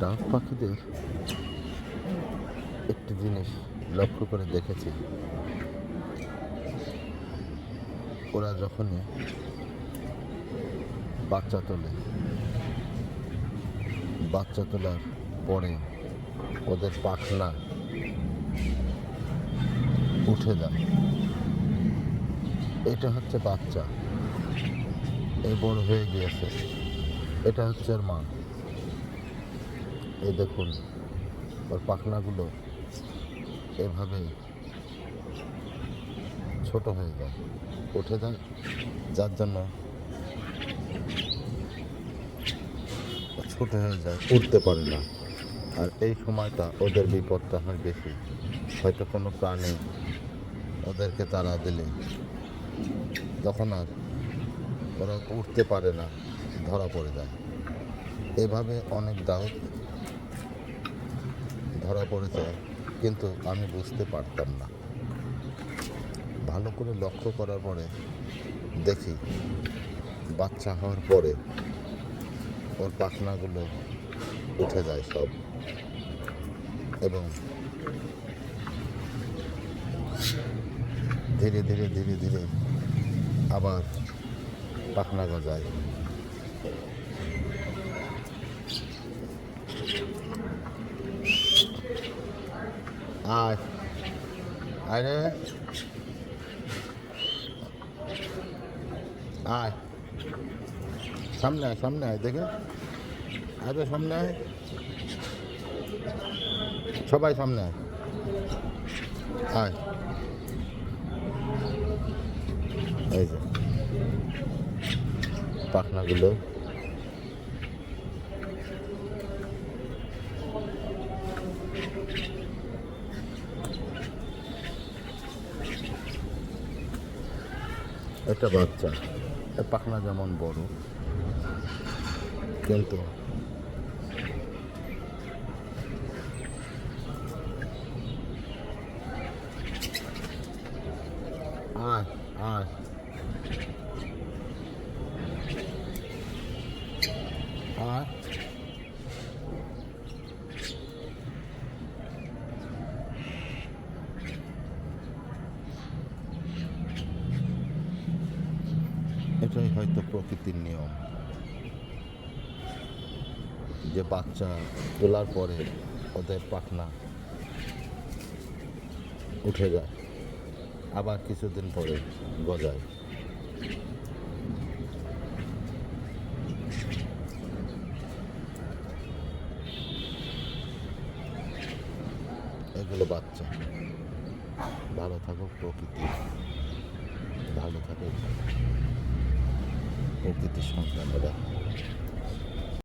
ডাক পাখিদের একটি জিনিস লক্ষ্য করে দেখেছি। ওরা যখনই বাচ্চা তোলে, বাচ্চা তোলার পরে ওদের পাখনা উঠে যায়। এটা হচ্ছে বাচ্চা। এই বড় হয়ে গিয়েছে। এটা হচ্ছে ওর মা। এই দেখুন, ওর পাখনাগুলো এভাবে ছোট হয়ে যায়, উঠে যায়, যার জন্য ছোট হয়ে যায়, উঠতে পারে না। আর এই সময়টা ওদের বিপদটা হয় বেশি। হয়তো কোনো প্রাণী ওদেরকে তারা দিলে তখন আর ওরা উঠতে পারে না, ধরা পড়ে যায়। এভাবে অনেক দাউদ ধরা পড়েছে, কিন্তু আমি বুঝতে পারতাম না। ভালো করে লক্ষ্য করার পরে দেখি, বাচ্চা হওয়ার পরে ওর পাখনাগুলো উঠে যায় সব। এবং ধীরে ধীরে ধীরে ধীরে আবার পাখনা গজায়। আয় আয় রে আয় সামনে আয় সামনে আয় দেখে। আয় তো সামনে। আয় সবাই সামনে। আয় আয়। এই যে। পাখনাগুলো। একটা বাচ্চা। পাখনা যেমন বড়। কিন্তু আয় আয় আয় এটাই হয়তো প্রকৃতির নিয়ম। যে বাচ্চা তোলার পরে ওদের পাখনা উঠে যায়, আবার কিছুদিন পরে গজায়। এগুলো বাচ্চা। ভালো থাকুক প্রকৃতি। ভালো থাকুক। প্রকৃতির সন্তানেরা